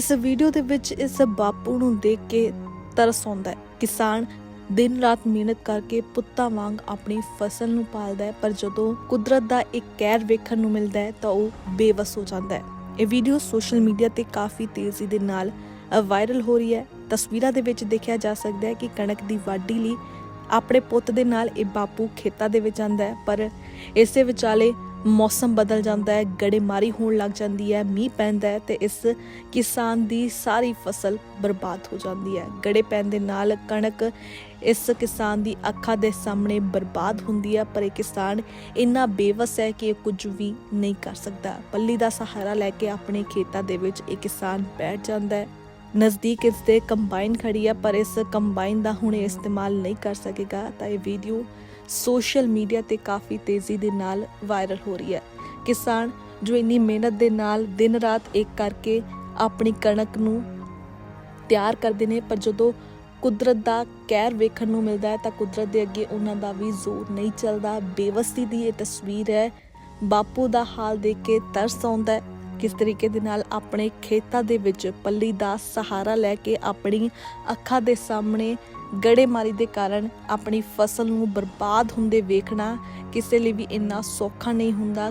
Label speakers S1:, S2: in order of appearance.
S1: ਇਸ ਵੀਡੀਓ ਦੇ ਵਿੱਚ ਇਸ ਬਾਪੂ ਨੂੰ ਦੇਖ ਕੇ ਤਰਸ ਆਉਂਦਾ ਹੈ। ਕਿਸਾਨ ਦਿਨ ਰਾਤ ਮਿਹਨਤ ਕਰਕੇ ਪੁੱਤਾਂ ਵਾਂਗ ਆਪਣੀ ਫਸਲ ਨੂੰ ਪਾਲਦਾ ਹੈ, ਪਰ ਜਦੋਂ ਕੁਦਰਤ ਦਾ ਇੱਕ ਕਹਿਰ ਵੇਖਣ ਨੂੰ ਮਿਲਦਾ ਹੈ, ਤਾਂ ਉਹ ਬੇਵਸ ਹੋ ਜਾਂਦਾ ਹੈ। ਇਹ ਵੀਡੀਓ ਸੋਸ਼ਲ ਮੀਡੀਆ ਤੇ ਕਾਫੀ ਤੇਜ਼ੀ ਦੇ ਨਾਲ ਵਾਇਰਲ ਹੋ ਰਹੀ ਹੈ। ਤਸਵੀਰਾਂ ਦੇ ਵਿੱਚ ਦੇਖਿਆ ਜਾ ਸਕਦਾ ਹੈ ਕਿ ਕਣਕ ਦੀ ਵਾਢੀ ਲਈ ਆਪਣੇ ਪੁੱਤ ਦੇ ਨਾਲ ਇਹ ਬਾਪੂ ਖੇਤਾਂ ਦੇ ਵਿੱਚ ਜਾਂਦਾ ਹੈ, ਪਰ ਇਸੇ ਵਿਚਾਲੇ ਮੌਸਮ ਬਦਲ ਜਾਂਦਾ ਹੈ, ਗੜੇਮਾਰੀ ਹੋਣ ਲੱਗ ਜਾਂਦੀ ਹੈ, ਮੀਂਹ ਪੈਂਦਾ ਹੈ ਤੇ ਇਸ ਕਿਸਾਨ ਦੀ ਸਾਰੀ ਫਸਲ ਬਰਬਾਦ ਹੋ ਜਾਂਦੀ ਹੈ। ਗੜੇ ਪੈਣ ਦੇ ਨਾਲ ਕਣਕ ਇਸ ਕਿਸਾਨ ਦੀ ਅੱਖਾਂ ਦੇ ਸਾਹਮਣੇ ਬਰਬਾਦ ਹੁੰਦੀ ਹੈ, ਪਰ ਇਹ ਕਿਸਾਨ ਇੰਨਾ ਬੇਵਸ ਹੈ ਕਿ ਇਹ ਕੁਝ ਵੀ ਨਹੀਂ ਕਰ ਸਕਦਾ। ਪੱਲੀ ਦਾ ਸਹਾਰਾ ਲੈ ਕੇ ਆਪਣੇ ਖੇਤਾਂ ਦੇ ਵਿੱਚ ਇਹ ਕਿਸਾਨ ਬੈਠ ਜਾਂਦਾ ਹੈ। ਨਜ਼ਦੀਕ ਇਸ ਦੇ ਕੰਬਾਈਨ ਖੜੀ ਹੈ, ਪਰ ਇਸ ਕੰਬਾਈਨ ਦਾ ਹੁਣ ਇਹ ਇਸਤੇਮਾਲ ਨਹੀਂ ਕਰ ਸਕੇਗਾ। ਤਾਂ ਇਹ ਵੀਡੀਓ ਸੋਸ਼ਲ ਮੀਡੀਆ ਤੇ ਕਾਫੀ ਤੇਜ਼ੀ ਦੇ ਨਾਲ ਵਾਇਰਲ ਹੋ ਰਹੀ ਹੈ। ਕਿਸਾਨ ਜੋ ਇੰਨੀ ਮਿਹਨਤ ਦੇ ਨਾਲ ਦਿਨ ਰਾਤ ਇੱਕ ਕਰਕੇ ਆਪਣੀ ਕਣਕ ਨੂੰ ਤਿਆਰ ਕਰਦੇ ਨੇ, ਪਰ ਜਦੋਂ ਕੁਦਰਤ ਦਾ ਕਹਿਰ ਵੇਖਣ ਨੂੰ ਮਿਲਦਾ ਹੈ ਤਾਂ ਕੁਦਰਤ ਦੇ ਅੱਗੇ ਉਹਨਾਂ ਦਾ ਵੀ ਜ਼ੋਰ ਨਹੀਂ ਚੱਲਦਾ। ਬੇਵਸੀ ਦੀ ਇਹ ਤਸਵੀਰ ਹੈ। ਬਾਪੂ ਦਾ ਹਾਲ ਦੇਖ ਕੇ ਤਰਸ ਆਉਂਦਾ ਹੈ। ਕਿਸ ਤਰੀਕੇ ਦੇ ਨਾਲ ਆਪਣੇ ਖੇਤਾਂ ਦੇ ਵਿੱਚ ਪੱਲੀ ਦਾ ਸਹਾਰਾ ਲੈ ਕੇ ਆਪਣੀ ਅੱਖਾਂ ਦੇ ਸਾਹਮਣੇ ਗੜੇਮਾਰੀ ਦੇ ਕਾਰਨ ਆਪਣੀ ਫਸਲ ਨੂੰ ਬਰਬਾਦ ਹੁੰਦੇ ਵੇਖਣਾ ਕਿਸੇ ਲਈ ਵੀ ਇੰਨਾ ਸੌਖਾ ਨਹੀਂ ਹੁੰਦਾ।